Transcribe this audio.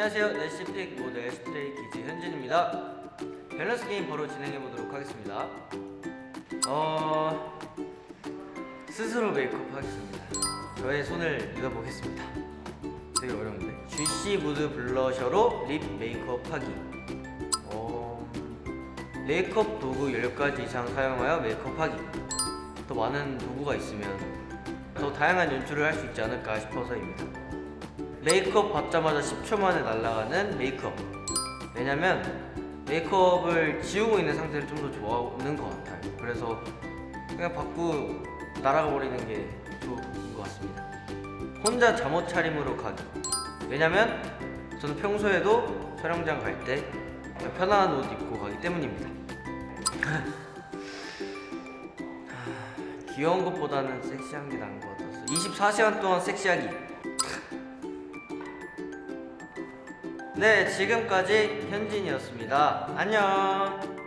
안녕하세요. 넷시픽 모델 스트레이 키즈 현진입니다. 밸런스 게임 바로 진행해 보도록 하겠습니다. 어 스스로 메이크업 하겠습니다. 저의 손을 믿어보겠습니다. 되게 어려운데. GC 무드 블러셔로 립 메이크업 하기. 어 메이크업 도구 10가지 이상 사용하여 메이크업 하기. 더 많은 도구가 있으면 더 다양한 연출을 할 수 있지 않을까 싶어서입니다. 메이크업 받자마자 10초 만에 날아가는 메이크업. 왜냐면 메이크업을 지우고 있는 상태를 좀 더 좋아하는 것 같아요. 그래서 그냥 받고 날아가 버리는 게 좋은 것 같습니다. 혼자 잠옷 차림으로 가기. 왜냐면 저는 평소에도 촬영장 갈 때 편안한 옷 입고 가기 때문입니다. 귀여운 것보다는 섹시한 게 나은 것 같아서 24시간 동안 섹시하기 네 지금까지 현진이었습니다. 안녕